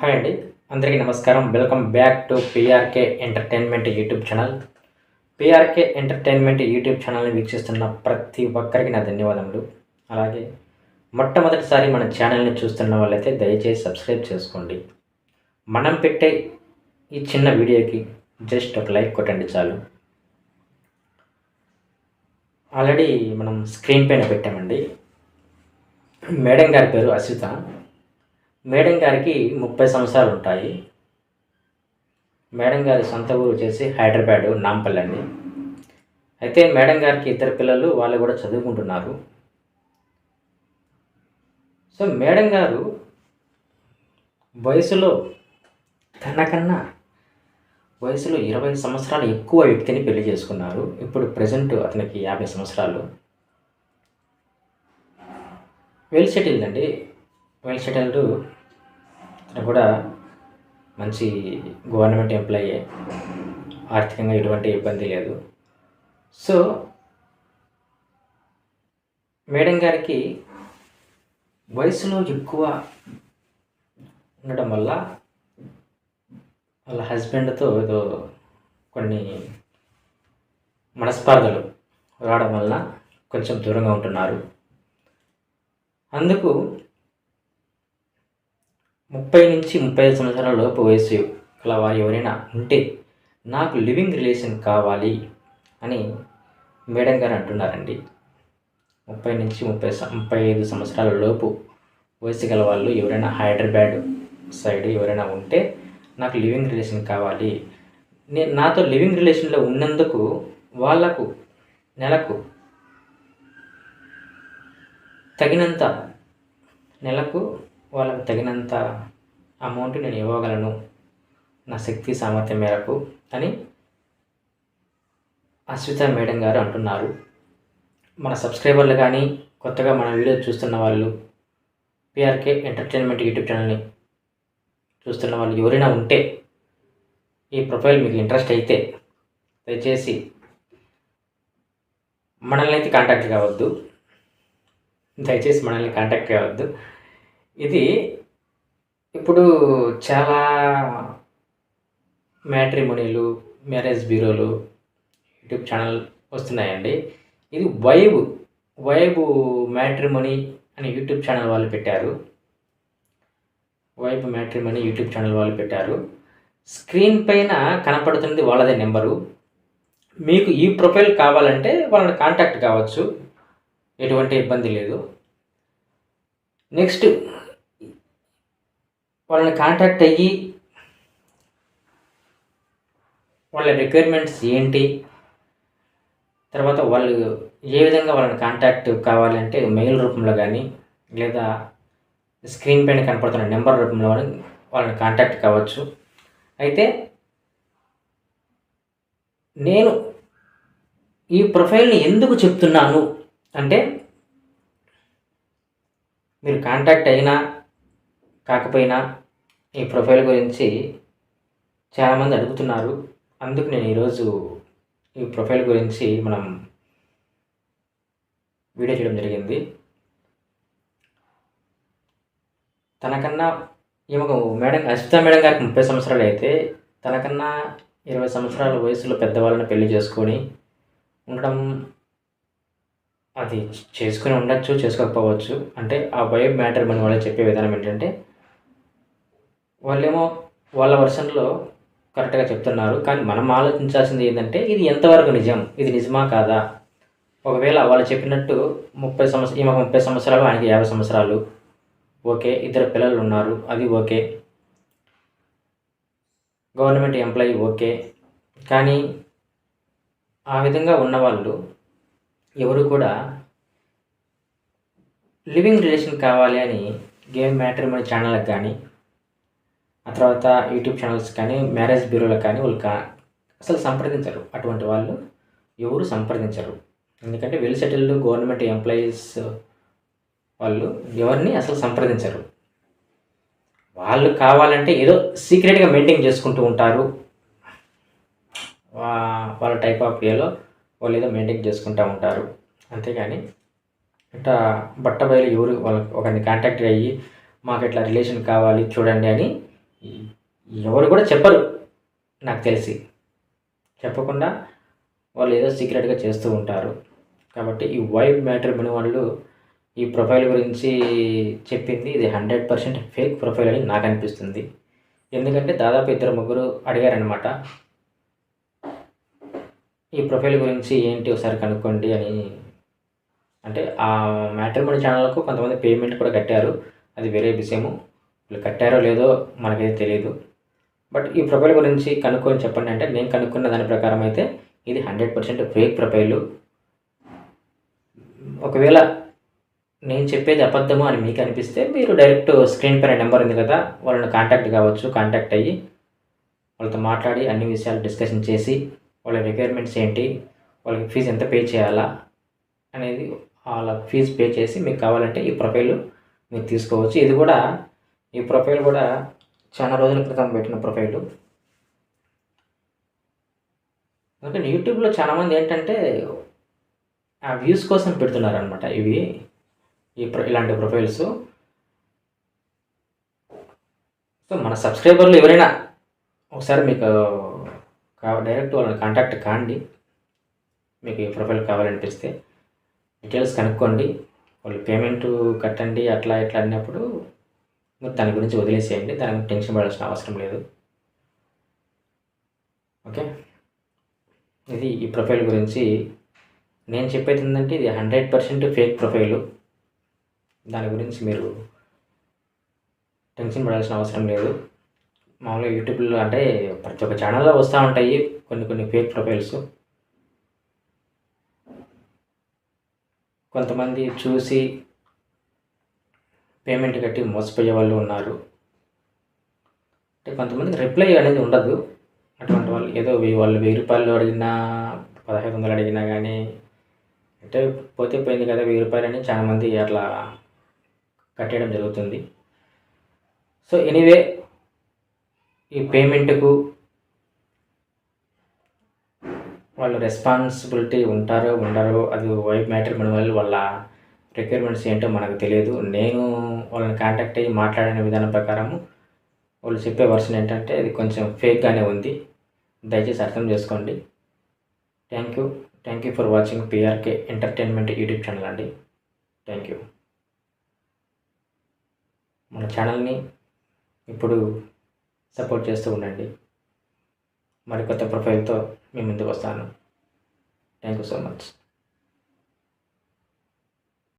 Hi అండి అందరికీ నమస్కారం. Welcome back to PRK entertainment YouTube channel PRK entertainment YouTube ఛానల్ని వీక్షిస్తున్న ప్రతి ఒక్కరికి నా ధన్యవాదములు. అలాగే మొట్టమొదటిసారి మన ఛానల్ని చూస్తున్న వాళ్ళైతే దయచేసి సబ్స్క్రైబ్ చేసుకోండి. మనం పెట్టే ఈ చిన్న వీడియోకి జస్ట్ ఒక లైక్ కొట్టండి చాలు. ఆల్రెడీ మనం స్క్రీన్ పైన పెట్టామండి. మేడం గారి పేరు అశ్విత. మేడం గారికి ముప్పై సంవత్సరాలు ఉంటాయి. మేడం గారి సొంత ఊరు వచ్చేసి హైదరాబాద్ నాంపల్లి అండి. అయితే మేడం గారికి ఇద్దరు పిల్లలు వాళ్ళు కూడా చదువుకుంటున్నారు. సో మేడం గారు వయసులో తనకన్నా వయసులో ఇరవై సంవత్సరాలు ఎక్కువ వ్యక్తిని పెళ్ళి చేసుకున్నారు. ఇప్పుడు ప్రజెంట్ అతనికి యాభై సంవత్సరాలు. వెల్ సెటిల్డ్ అండి. వెల్ సెటిల్డ్ అతను కూడా మంచి గవర్నమెంట్ ఎంప్లాయీ ఆర్థికంగా ఎటువంటి ఇబ్బంది లేదు. సో మేడం గారికి వయసులో ఎక్కువ ఉండడం వల్ల వాళ్ళ హస్బెండ్తో ఏదో కొన్ని మనస్పర్ధలు రావడం వల్ల కొంచెం దూరంగా ఉంటున్నారు. అందుకు ముప్పై నుంచి ముప్పై ఐదు సంవత్సరాల లోపు వయసు గల వారు ఎవరైనా ఉంటే నాకు లివింగ్ రిలేషన్ కావాలి అని మేడం గారు అంటున్నారండి. ముప్పై నుంచి ముప్పై సం- ముప్పై ఐదు సంవత్సరాల లోపు వయసు గల వాళ్ళు ఎవరైనా హైదరాబాద్ సైడ్ ఎవరైనా ఉంటే నాకు లివింగ్ రిలేషన్ కావాలి. నేను నాతో లివింగ్ రిలేషన్లో ఉన్నందుకు వాళ్ళకు నెలకు తగినంత నెలకు వాళ్ళకు తగినంత అమౌంట్ నేను ఇవ్వగలను నా శక్తి సామర్థ్యం మేరకు అని అశ్విత మేడం గారు అంటున్నారు. మన సబ్స్క్రైబర్లు కానీ కొత్తగా మన వీడియో చూస్తున్న వాళ్ళు పిఆర్కే ఎంటర్టైన్మెంట్ యూట్యూబ్ ఛానల్ని చూస్తున్న వాళ్ళు ఎవరైనా ఉంటే ఈ ప్రొఫైల్ మీకు ఇంట్రెస్ట్ అయితే దయచేసి మనల్ని అయితే కాంటాక్ట్ కావద్దు. దయచేసి మనల్ని కాంటాక్ట్ కావద్దు. ఇది ఇప్పుడు చాలా మ్యాట్రిమోనీలు మ్యారేజ్ బ్యూరోలు యూట్యూబ్ ఛానల్ వస్తున్నాయండి. ఇది వైబ్ వైబ్ మ్యాట్రిమోనీ అని యూట్యూబ్ ఛానల్ వాళ్ళు పెట్టారు. వైబ్ మ్యాట్రిమోనీ యూట్యూబ్ ఛానల్ వాళ్ళు పెట్టారు. స్క్రీన్ పైన కనపడుతుంది వాళ్ళదే నెంబరు. మీకు ఈ ప్రొఫైల్ కావాలంటే వాళ్ళని కాంటాక్ట్ కావచ్చు. ఎటువంటి ఇబ్బంది లేదు. నెక్స్ట్ వాళ్ళని కాంటాక్ట్ అయ్యి వాళ్ళ రిక్వైర్మెంట్స్ ఏంటి? తర్వాత వాళ్ళు ఏ విధంగా వాళ్ళని కాంటాక్ట్ కావాలంటే మెయిల్ రూపంలో కానీ లేదా స్క్రీన్ పైన కనపడుతున్న నెంబర్ రూపంలో కానీ వాళ్ళని కాంటాక్ట్ కావచ్చు. అయితే నేను ఈ ప్రొఫైల్ని ఎందుకు చెప్తున్నాను అంటే మీరు కాంటాక్ట్ అయినా కాకపోయినా ఈ ప్రొఫైల్ గురించి చాలామంది అడుగుతున్నారు. అందుకు నేను ఈరోజు ఈ ప్రొఫైల్ గురించి మనం వీడియో చేయడం జరిగింది. తనకన్నా ఈమెకు మేడం అశ్విత మేడం గారికి ముప్పై సంవత్సరాలు అయితే తనకన్నా ఇరవై సంవత్సరాల వయసులో పెద్దవాళ్ళని పెళ్ళి చేసుకొని ఉండడం అది చేసుకుని ఉండొచ్చు చేసుకోకపోవచ్చు. అంటే ఆ వైబ్ మ్యాటర్ మన వాళ్ళు చెప్పే విధానం ఏంటంటే వాళ్ళేమో వాళ్ళ వర్షన్లో కరెక్ట్గా చెప్తున్నారు. కానీ మనం ఆలోచించాల్సింది ఏంటంటే ఇది ఎంతవరకు నిజం? ఇది నిజమా కాదా? ఒకవేళ వాళ్ళు చెప్పినట్టు ముప్పై సంవత్సరం ఈమె ముప్పై సంవత్సరాలు ఆయనకి యాభై సంవత్సరాలు. ఓకే ఇద్దరు పిల్లలు ఉన్నారు అది ఓకే. Government employee okay. కానీ ఆ విధంగా ఉన్నవాళ్ళు ఎవరు కూడా లివింగ్ రిలేషన్ కావాలి అని గేమ్ మ్యాట్రిమోనీ ఛానళ్ళకి కానీ ఆ తర్వాత యూట్యూబ్ ఛానల్స్ కానీ మ్యారేజ్ బ్యూరోలకు కానీ వాళ్ళు కా అసలు సంప్రదించరు. అటువంటి వాళ్ళు ఎవరు సంప్రదించరు. ఎందుకంటే వెల్ సెటిల్డ్ గవర్నమెంట్ ఎంప్లాయీస్ వాళ్ళు ఎవరిని అసలు సంప్రదించరు. వాళ్ళు కావాలంటే ఏదో సీక్రెట్గా మెయింటైన్ చేసుకుంటూ ఉంటారు. వాళ్ళ టైప్ ఆఫ్ వేలో వాళ్ళు ఏదో మెయింటైన్ చేసుకుంటూ ఉంటారు. అంతేగాని ఇట్లా బట్ట బయలు ఎవరు వాళ్ళ ఒకరిని కాంటాక్ట్ అయ్యి మాకు ఇట్లా రిలేషన్ కావాలి చూడండి అని ఎవరు కూడా చెప్పరు నాకు తెలిసి. చెప్పకుండా వాళ్ళు ఏదో సీక్రెట్గా చేస్తూ ఉంటారు. కాబట్టి ఈ వైబ్ మ్యాటర్ విని వాళ్ళు ఈ ప్రొఫైల్ గురించి చెప్పింది ఇది హండ్రెడ్ పర్సెంట్ ఫేక్ ప్రొఫైల్ అని నాకు అనిపిస్తుంది. ఎందుకంటే దాదాపు ఇద్దరు ముగ్గురు అడిగారనమాట ఈ ప్రొఫైల్ గురించి ఏంటి ఒకసారి కనుక్కోండి అని. అంటే ఆ మ్యాటర్ మనీ ఛానల్కు కొంతమంది పేమెంట్ కూడా కట్టారు. అది వేరే విషయము. వీళ్ళు కట్టారో లేదో మనకైతే తెలియదు బట్ ఈ ప్రొఫైల్ గురించి కనుక్కొని చెప్పండి అంటే నేను కనుక్కున్న దాని ప్రకారం అయితే ఇది హండ్రెడ్ పర్సెంట్ ఫేక్ ప్రొఫైల్. ఒకవేళ నేను చెప్పేది అబద్ధము అని మీకు అనిపిస్తే మీరు డైరెక్ట్ స్క్రీన్ పైన నెంబర్ ఉంది కదా వాళ్ళని కాంటాక్ట్ కావచ్చు కాంటాక్ట్ అయ్యి వాళ్ళతో మాట్లాడి అన్ని విషయాలు డిస్కషన్ చేసి వాళ్ళ రిక్వైర్మెంట్స్ ఏంటి వాళ్ళకి ఫీజు ఎంత పే చేయాలా అనేది వాళ్ళ ఫీజు పే చేసి మీకు కావాలంటే ఈ ప్రొఫైల్ మీరు తీసుకోవచ్చు. ఇది కూడా ఈ ప్రొఫైల్ కూడా చాలా రోజుల క్రితం పెట్టిన ప్రొఫైల్. ఎందుకంటే యూట్యూబ్లో చాలామంది ఏంటంటే ఆ వ్యూస్ కోసం పెడుతున్నారు అనమాట ఇవి ఈ ప్రొ ఇలాంటి ప్రొఫైల్స్. సో మన సబ్స్క్రైబర్లు ఎవరైనా ఒకసారి మీకు డైరెక్ట్ వాళ్ళని కాంటాక్ట్ కాండి. మీకు ఈ ప్రొఫైల్ కావాలనిపిస్తే డీటెయిల్స్ కనుక్కోండి. వాళ్ళు పేమెంట్ కట్టండి అట్లా ఇట్లా అన్నప్పుడు మీరు దాని గురించి వదిలేసేయండి. దాని టెన్షన్ పడాల్సిన అవసరం లేదు. ఓకే? ఇది ఈ ప్రొఫైల్ గురించి. నేను చెప్పేది ఏంటంటే ఇది హండ్రెడ్ పర్సెంట్ ఫేక్ ప్రొఫైలు. దాని గురించి మీరు టెన్షన్ పడాల్సిన అవసరం లేదు. మామూలుగా యూట్యూబ్లో అంటే ప్రతి ఒక్క ఛానల్లో వస్తూ ఉంటాయి కొన్ని కొన్ని ఫేక్ ప్రొఫైల్స్. కొంతమంది చూసి పేమెంట్ కట్టి మోసపోయే వాళ్ళు ఉన్నారు. అంటే కొంతమందికి రిప్లై అనేది ఉండదు. అటువంటి వాళ్ళు ఏదో వెయ్యి వాళ్ళు వెయ్యి రూపాయలు అడిగినా పదహైదు వందలు అడిగినా కానీ అంటే పోతే పోయింది కదా వెయ్యి రూపాయలు అని చాలామంది అట్లా కట్టేయడం జరుగుతుంది. సో ఎనీవే ఈ పేమెంట్కు వాళ్ళు రెస్పాన్సిబిలిటీ ఉంటారో ఉండరో అది వైఫ్ మ్యాటర్ మన వాళ్ళు వాళ్ళ రిక్వైర్మెంట్స్ ఏంటో మనకు తెలియదు. నేను వాళ్ళని కాంటాక్ట్ అయ్యి మాట్లాడిన విధానం ప్రకారము వాళ్ళు చెప్పే వర్షన్ ఏంటంటే ఇది కొంచెం ఫేక్గానే ఉంది. దయచేసి అర్థం చేసుకోండి. Thank you thank you for watching PRK entertainment YouTube channel అండి. థ్యాంక్ యూ మన ఛానల్ని ఇప్పుడు సపోర్ట్ చేస్తూ ఉండండి. మరి కొత్త ప్రొఫైల్తో మీ ముందుకు వస్తాను. Thank you so much